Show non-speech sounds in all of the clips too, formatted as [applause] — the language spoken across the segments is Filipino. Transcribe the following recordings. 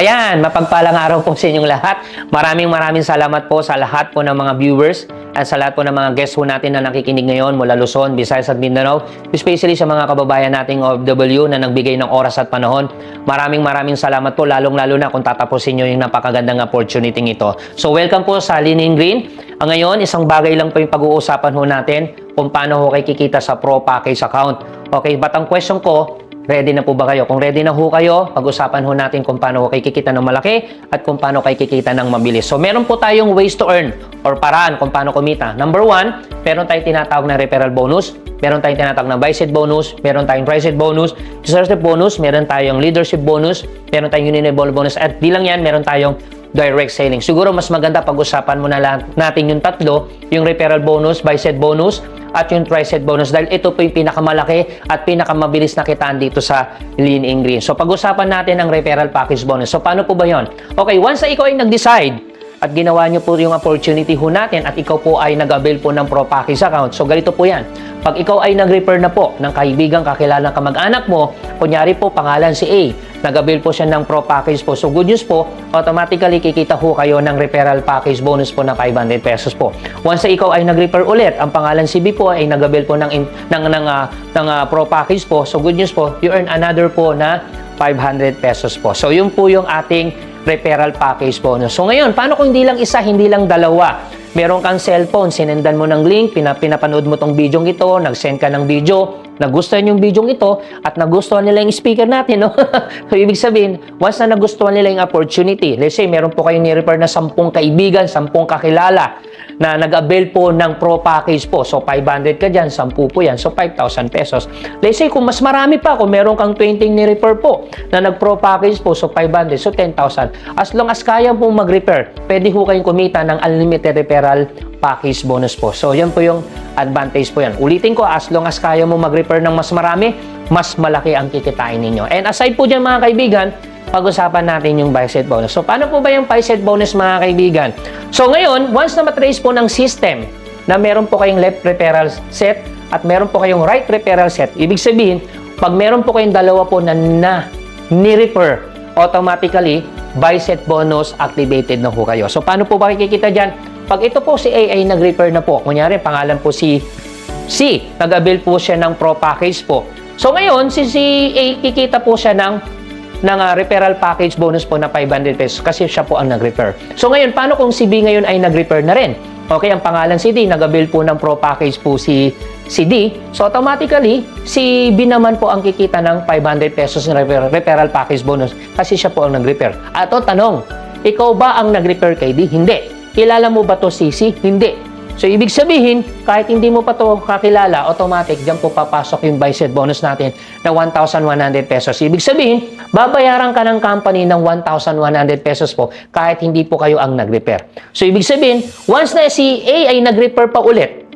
Ayan, mapagpalang araw po sa inyong lahat. Maraming maraming salamat po sa lahat po ng mga viewers at sa lahat po ng mga guests po natin na nakikinig ngayon mula Luzon, Visayas at Mindanao. Especially sa mga kababayan nating OFW na nagbigay ng oras at panahon. Maraming maraming salamat po lalong-lalo na kung tatapusin nyo yung napakagandang opportunity ito. So welcome po sa Lining Green. Ngayon, isang bagay lang po yung pag-uusapan ho natin kung paano ho kayo kikita sa Pro Package account. Okay, but ang question ko, Ready na po ba kayo? Kung ready na ho kayo, pag-usapan ho natin kung paano kayo kikita ng malaki at kung paano kayo kikita ng mabilis. So, meron po tayong ways to earn or paraan kung paano kumita. Number one, meron tayong tinatawag na referral bonus. Meron tayong tinatawag na buy set bonus. Meron tayong price set bonus. Research bonus. Meron tayong leadership bonus. Meron tayong unionable bonus. At bilang yan, meron tayong direct selling. Siguro mas maganda pag-usapan muna lang natin yung tatlo, yung referral bonus, buy set bonus, at yung tri-set bonus dahil ito po yung pinakamalaki at pinakamabilis na kitaan dito sa Lean in Green. So pag-usapan natin ang referral package bonus. So paano po ba yon? Okay, once na ikaw ay nag-decide at ginawa nyo po yung opportunity ho natin at ikaw po ay nag-avail po ng Pro Package account. So ganito po yan. Pag ikaw ay nag-refer na po ng kaibigan, kakilalang kamag-anak mo, kunyari po pangalan si A, nag-avail po siya ng Pro Package po. So good news po, automatically kikita ho kayo ng referral package bonus po na 500 pesos po. Once na ikaw ay nag-refer ulit, ang pangalan si B po ay nag-avail po ng, ng, ng, ah, ng ah, Pro Package po. So good news po, you earn another po na 500 pesos po. So yun po yung ating referral package bonus. So ngayon, paano kung hindi lang isa, hindi lang dalawa? Meron kang cellphone, sinendan mo ng link, pina, pinapanood mo tong video ito, nag-send ka ng video, nagustuhan yung video ito, at nagustuhan nila yung speaker natin, no? [laughs] so, ibig sabihin, once na nagustuhan nila yung opportunity, let's say, meron po kayong ni-refer na 10 kaibigan, 10 kakilala, na nag-avail po ng pro package po. So, 500 ka dyan, 10 po yan. So, 5,000 pesos. Let's say, kung mas marami pa, kung meron kang 20 ni-refer po na nag-pro package po, so 500, so 10,000. As long as kaya po mag-refer, pwede ho kayong kumita ng unlimited referral package bonus po. So, yan po yung advantage po yan. Ulitin ko, as long as kaya mo mag-refer ng mas marami, mas malaki ang kikitain ninyo. And aside po dyan mga kaibigan, pag-usapan natin yung buy set bonus. So, paano po ba yung buy set bonus mga kaibigan? So, ngayon, once na matrace po ng system na meron po kayong left referral set at meron po kayong right referral set, ibig sabihin, pag meron po kayong dalawa po na, na ni-refer, automatically, buy set bonus activated na po kayo. So, paano po ba kikita dyan? Pag ito po si A ay nag-refer na po, kunyari, pangalan po si C, nag-avail po siya ng pro package po. So, ngayon, si, si A, kikita po siya ng ng ah, referral package bonus po na 500 pesos kasi siya po ang nag-refer. So ngayon, paano kung si B ngayon ay nag-refer na rin? Okay, ang pangalan si D, nag-avail po ng pro package po si, si D. So automatically, si B naman po ang kikita ng 500 pesos na refer- referral package bonus kasi siya po ang nag-refer. Ato, tanong, ikaw ba ang nag-refer kay D? Hindi. Kilala mo ba to si C? Hindi. So, ibig sabihin, kahit hindi mo pa to kakilala, automatic, dyan po papasok yung buy set bonus natin na 1,100 pesos. Ibig sabihin, babayaran ka ng company ng 1,100 pesos po kahit hindi po kayo ang nag-repair. So, ibig sabihin, once na si A ay nag-repair pa ulit,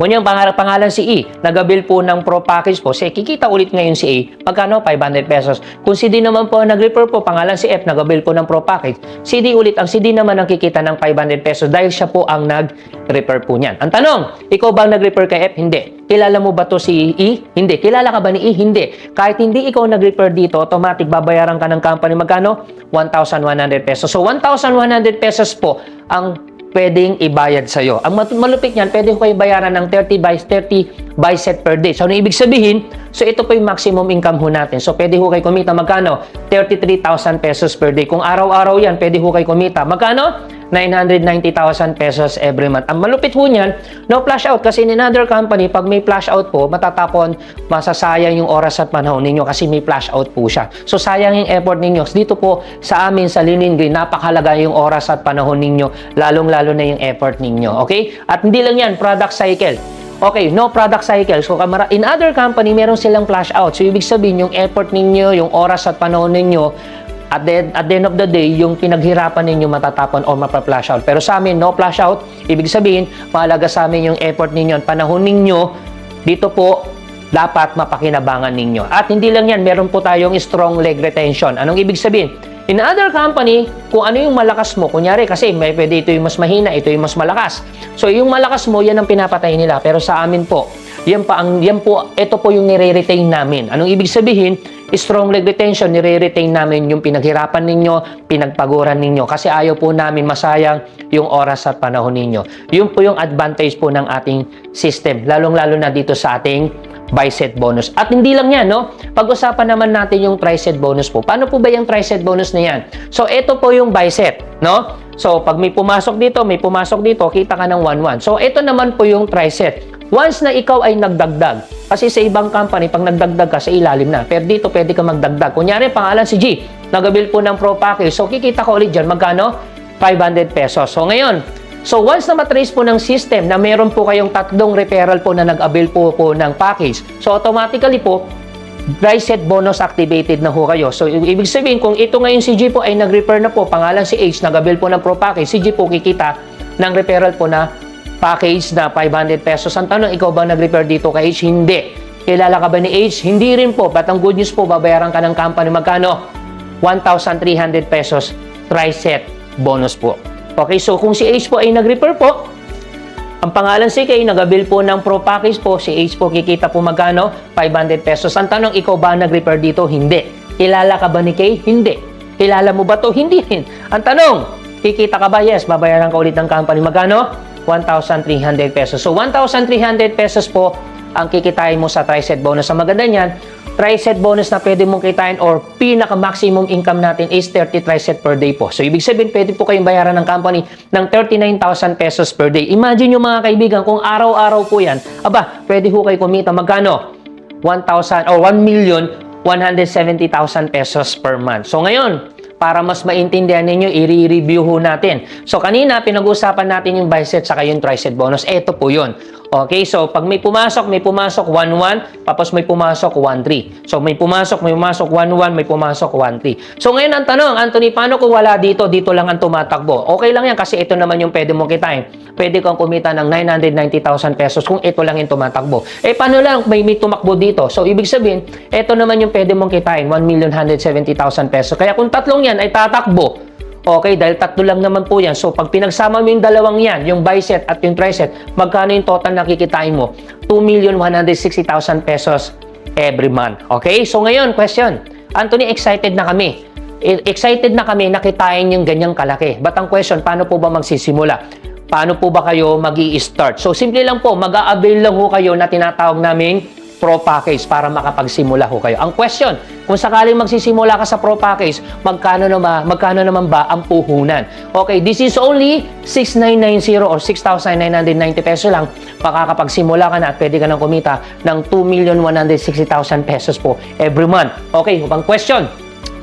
kung yung pangalan, pangalan si E, nag-avail po ng pro package po, si kikita ulit ngayon si A, magkano? 500 pesos. Kung si D naman po nag-refer po, pangalan si F, nag-avail po ng pro package, si D ulit, ang si D naman ang kikita ng 500 pesos dahil siya po ang nag-refer po niyan. Ang tanong, ikaw ba ang nag-refer kay F? Hindi. Kilala mo ba to si E? Hindi. Kilala ka ba ni E? Hindi. Kahit hindi ikaw nag-refer dito, automatic babayaran ka ng company magkano? 1,100 pesos. So, 1,100 pesos po ang pwedeng ibayad sa iyo. Ang malupit niyan, pwede ko kayo bayaran ng 30 by 30 by set per day. So, ano ibig sabihin? So, ito po yung maximum income ho natin. So, pwede ho kayo kumita magkano? 33,000 pesos per day. Kung araw-araw yan, pwede ho kayo kumita. Magkano? 990,000 pesos every month. Ang malupit po niyan, no flash out. Kasi in another company, pag may flash out po, matatapon, masasayang yung oras at panahon ninyo kasi may flash out po siya. So, sayang yung effort ninyo. Dito po, sa amin, sa Linin Green, napakahalaga yung oras at panahon ninyo, lalong-lalo na yung effort ninyo. Okay? At hindi lang yan, product cycle. Okay, no product cycle. So, in other company, meron silang flash out. So, ibig sabihin, yung effort ninyo, yung oras at panahon ninyo, at the, at the end of the day, yung pinaghirapan ninyo matatapon o mapa-flash out. Pero sa amin, no flash out. Ibig sabihin, mahalaga sa amin yung effort ninyo at panahon ninyo. Dito po, dapat mapakinabangan ninyo. At hindi lang yan, meron po tayong strong leg retention. Anong ibig sabihin? In other company, kung ano yung malakas mo, kunyari kasi may pwede ito yung mas mahina, ito yung mas malakas. So yung malakas mo, yan ang pinapatay nila. Pero sa amin po, yan pa ang yan po ito po yung nire-retain namin. Anong ibig sabihin? Strong leg retention, nire-retain namin yung pinaghirapan ninyo, pinagpaguran ninyo kasi ayaw po namin masayang yung oras at panahon ninyo. Yun po yung advantage po ng ating system, lalong-lalo na dito sa ating buy-set bonus. At hindi lang yan, no? Pag-usapan naman natin yung tri-set bonus po. Paano po ba yung tri-set bonus na yan? So, ito po yung buy-set, no? So, pag may pumasok dito, may pumasok dito, kita ka ng 1-1. So, ito naman po yung tri-set. Once na ikaw ay nagdagdag, kasi sa ibang company, pag nagdagdag ka, sa ilalim na. Pero dito, pwede ka magdagdag. Kunyari, pangalan si G, nagabil po ng Pro Package. So, kikita ko ulit dyan, magkano? 500 pesos. So, ngayon, so once na matrace po ng system na meron po kayong tatlong referral po na nag-avail po po ng package, so automatically po, dry set bonus activated na ho kayo. So, ibig sabihin, kung ito ngayon si G po ay nag-refer na po, pangalan si H, nag-avail po ng Pro Package, si G po kikita ng referral po na package na 500 pesos. Ang tanong, ikaw ba nag-refer dito kay H? Hindi. Kilala ka ba ni H? Hindi rin po. But ang good news po, babayaran ka ng company. Magkano? 1,300 pesos tri-set bonus po. Okay, so kung si H po ay nag-refer po, ang pangalan si Kay, nag-avail po ng pro package po, si H po kikita po magkano? 500 pesos. Ang tanong, ikaw ba nag-refer dito? Hindi. Kilala ka ba ni Kay? Hindi. Kilala mo ba to? Hindi rin. Ang tanong, kikita ka ba? Yes, babayaran ka ulit ng company. Magkano? 1,300 pesos. So, 1,300 pesos po ang kikitain mo sa tri-set bonus. Ang maganda niyan, tri-set bonus na pwede mong kitain or pinaka-maximum income natin is 30 tri-set per day po. So, ibig sabihin, pwede po kayong bayaran ng company ng 39,000 pesos per day. Imagine nyo mga kaibigan, kung araw-araw po yan, aba, pwede ho kayo kumita magkano? 1,000 or 1 million 170,000 pesos per month. So ngayon, para mas maintindihan ninyo, i-review ho natin. So kanina, pinag-usapan natin yung bicep saka yung tricep bonus. Ito po yun. Okay, so pag may pumasok, may pumasok 1-1, tapos may pumasok 1-3. So may pumasok, may pumasok 1-1, may pumasok 1-3. So ngayon ang tanong, Anthony, paano kung wala dito, dito lang ang tumatakbo? Okay lang yan kasi ito naman yung pwede mong kitain. Pwede kang kumita ng 990,000 pesos kung ito lang yung tumatakbo. Eh paano lang may, may tumakbo dito? So ibig sabihin, ito naman yung pwede mong kitain, 1,170,000 pesos. Kaya kung tatlong yan ay tatakbo, Okay, dahil tatlo lang naman po yan. So, pag pinagsama mo yung dalawang yan, yung bicep at yung tricep, magkano yung total na kikitain mo? 2,160,000 pesos every month. Okay? So, ngayon, question. Anthony, excited na kami. E- Excited na kami na kitain yung ganyang kalaki. But ang question, paano po ba magsisimula? Paano po ba kayo mag start So, simple lang po, mag-a-avail lang ho kayo na tinatawag naming Pro Package para makapagsimula ho kayo. Ang question, kung sakaling magsisimula ka sa Pro Package, magkano naman, magkano naman ba ang puhunan? Okay, this is only 6,990 or 6,990 pesos lang. Makakapagsimula ka na at pwede ka nang kumita ng 2,160,000 pesos po every month. Okay, ang question,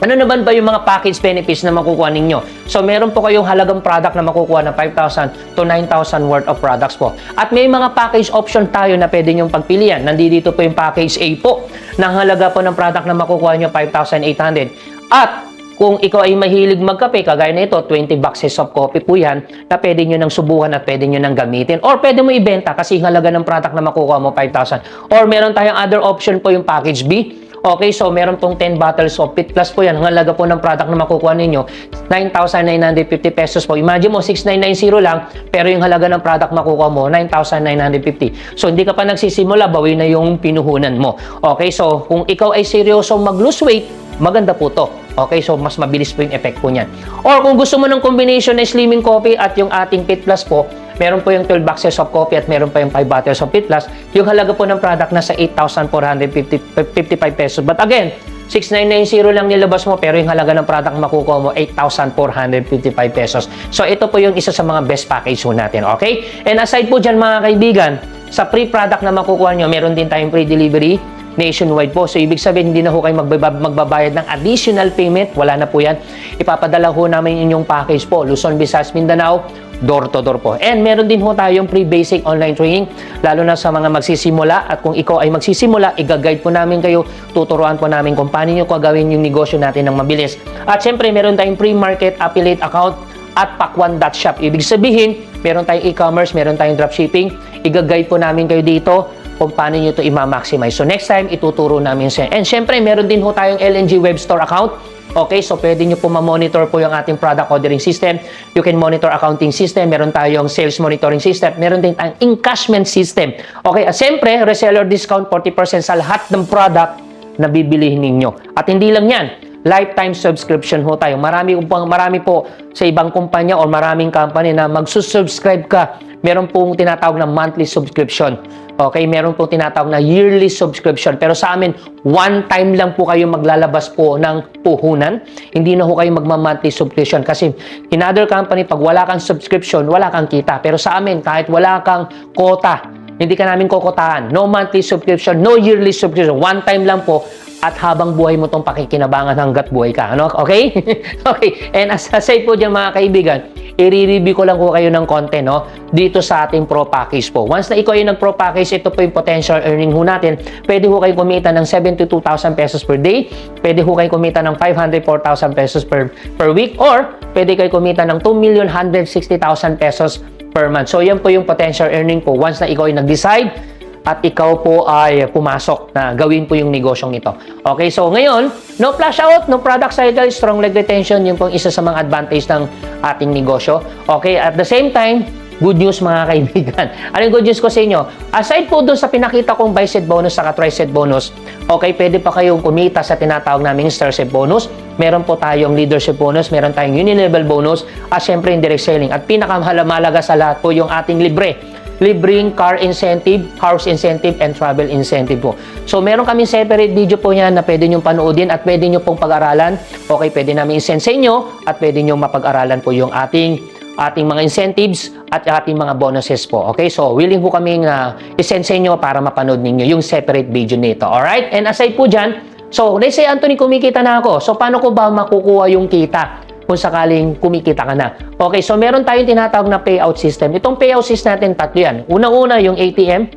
ano naman ba yung mga package benefits na makukuha ninyo? So, meron po kayong halagang product na makukuha ng 5,000 to 9,000 worth of products po. At may mga package option tayo na pwede nyong pagpilian. Nandito po yung package A po. Nang halaga po ng product na makukuha nyo 5,800. At kung ikaw ay mahilig magkape, kagaya na ito, 20 boxes of coffee po yan, na pwede nyo nang subukan at pwede nyo nang gamitin. Or pwede mo ibenta kasi halaga ng product na makukuha mo 5,000. Or meron tayong other option po yung package B. Okay, so meron pong 10 bottles of Pit Plus po yan. Ang halaga po ng product na makukuha ninyo, 9,950 pesos po. Imagine mo, 6,990 lang, pero yung halaga ng product makukuha mo, 9,950. So, hindi ka pa nagsisimula, bawi na yung pinuhunan mo. Okay, so kung ikaw ay seryoso mag-lose weight, maganda po to. Okay, so mas mabilis po yung effect po niyan. Or kung gusto mo ng combination na slimming coffee at yung ating Pit Plus po, meron po yung 12 boxes of coffee at meron pa yung 5 bottles of Pit Plus. Yung halaga po ng product nasa 8,455 pesos. But again, 6,990 lang nilabas mo pero yung halaga ng product makukuha mo 8,455 pesos. So ito po yung isa sa mga best package po natin, okay? And aside po dyan mga kaibigan, sa free product na makukuha nyo, meron din tayong free delivery nationwide po. So, ibig sabihin, hindi na ho kayo magbaba- magbabayad ng additional payment. Wala na po yan. Ipapadala ho namin inyong package po. Luzon, Visayas, Mindanao, door to door po. And meron din ho tayong pre-basic online training, lalo na sa mga magsisimula. At kung ikaw ay magsisimula, i-guide po namin kayo, tuturuan po namin kung paano nyo gagawin yung negosyo natin ng mabilis. At syempre, meron tayong pre-market affiliate account at pakwan.shop. Ibig sabihin, meron tayong e-commerce, meron tayong dropshipping. I-guide po namin kayo dito kung paano nyo ito i-maximize. So next time, ituturo namin sa And syempre, meron din ho tayong LNG Web Store account. Okay, so pwede nyo po ma-monitor po yung ating product ordering system. You can monitor accounting system. Meron tayong sales monitoring system. Meron din tayong encashment system. Okay, at syempre, reseller discount 40% sa lahat ng product nabibilihin ninyo. At hindi lang yan, lifetime subscription ho tayo. Marami marami po sa ibang kumpanya o maraming company na magsusubscribe ka. Meron pong tinatawag na monthly subscription. Okay, meron pong tinatawag na yearly subscription. Pero sa amin, one time lang po kayo maglalabas po ng puhunan. Hindi na ho kayo magma-monthly subscription. Kasi in other company, pag wala kang subscription, wala kang kita. Pero sa amin, kahit wala kang quota, hindi ka namin kokotahan. No monthly subscription, no yearly subscription. One time lang po at habang buhay mo tong pakikinabangan hanggat buhay ka. Ano? Okay? [laughs] okay. And as aside po dyan mga kaibigan, i-review ko lang po kayo ng konti no? dito sa ating Pro Package po. Once na ikaw yung nag-Pro Package, ito po yung potential earning ho natin. Pwede ho kayo kumita ng 72,000 pesos per day. Pwede ho kayo kumita ng 504,000 pesos per, per week. Or pwede kayo kumita ng 2,160,000 pesos per month. So yan po yung potential earning po once na ikaw ay nag-decide at ikaw po ay pumasok na gawin po yung negosyong ito. Okay, so ngayon, no flash out, no product cycle, strong leg retention, yun po yung isa sa mga advantage ng ating negosyo. Okay, at the same time, good news mga [laughs] kaibigan. Ano yung good news ko sa inyo? Aside po doon sa pinakita kong bicep bonus sa tricep bonus, okay, pwede pa kayong kumita sa tinatawag naming star set bonus. Meron po tayong leadership bonus, meron tayong uni-level bonus, at syempre yung direct selling. At pinakamahalaga sa lahat po yung ating libre libreng car incentive, house incentive, and travel incentive po. So, meron kami separate video po yan na pwede nyo panoodin at pwede nyo pong pag-aralan. Okay, pwede namin i-send sa inyo at pwede nyo mapag-aralan po yung ating ating mga incentives at ating mga bonuses po. Okay, so willing po kami na i-send sa inyo para mapanood ninyo yung separate video nito. Alright? And aside po dyan, so let's say Anthony kumikita na ako. So paano ko ba makukuha yung kita? Kung sakaling kumikita ka na. Okay, so meron tayong tinatawag na payout system. Itong payout system natin, tatlo yan. Unang-una, yung ATM,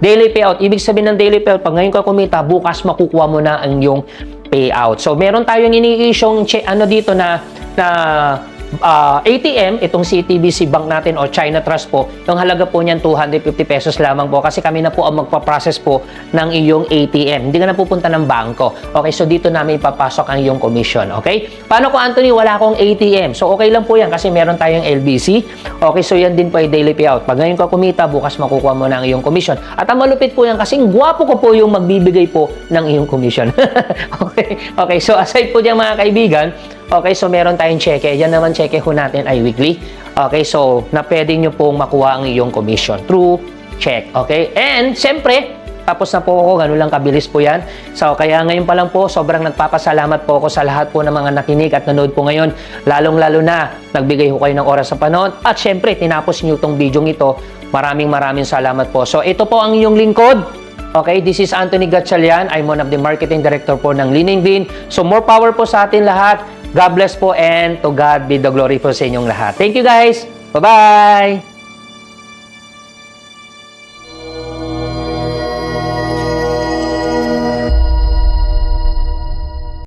daily payout. Ibig sabihin ng daily payout, pag ngayon ka kumita, bukas makukuha mo na ang yung payout. So, meron tayong ini-issue'ng che- ano dito na na ah, ATM, itong CTBC Bank natin o China Trust po, yung halaga po niyan 250 pesos lamang po kasi kami na po ang magpa-process po ng iyong ATM. Hindi ka na pupunta ng bangko. Okay, so dito namin ipapasok ang iyong commission. Okay? Paano ko Anthony, wala akong ATM? So okay lang po yan kasi meron tayong LBC. Okay, so yan din po ay daily payout. Pag ngayon ka kumita, bukas makukuha mo na ang iyong commission. At ang malupit po yan kasi gwapo ko po yung magbibigay po ng iyong commission. [laughs] okay, okay, so aside po dyan mga kaibigan, Okay, so meron tayong cheque. Yan naman cheque ho natin ay weekly. Okay, so na pwede nyo pong makuha ang iyong commission through check. Okay, and siyempre, tapos na po ako, ganun lang kabilis po yan. So, kaya ngayon pa lang po, sobrang nagpapasalamat po ako sa lahat po ng mga nakinig at nanood po ngayon. Lalong-lalo na, nagbigay ho kayo ng oras sa panood. At syempre, tinapos nyo itong video ito. Maraming maraming salamat po. So, ito po ang inyong lingkod. Okay, this is Anthony Gatchalian. I'm one of the marketing director po ng and Bean. So, more power po sa atin lahat. God bless po and to God be the glory po sa inyong lahat. Thank you guys. Bye-bye!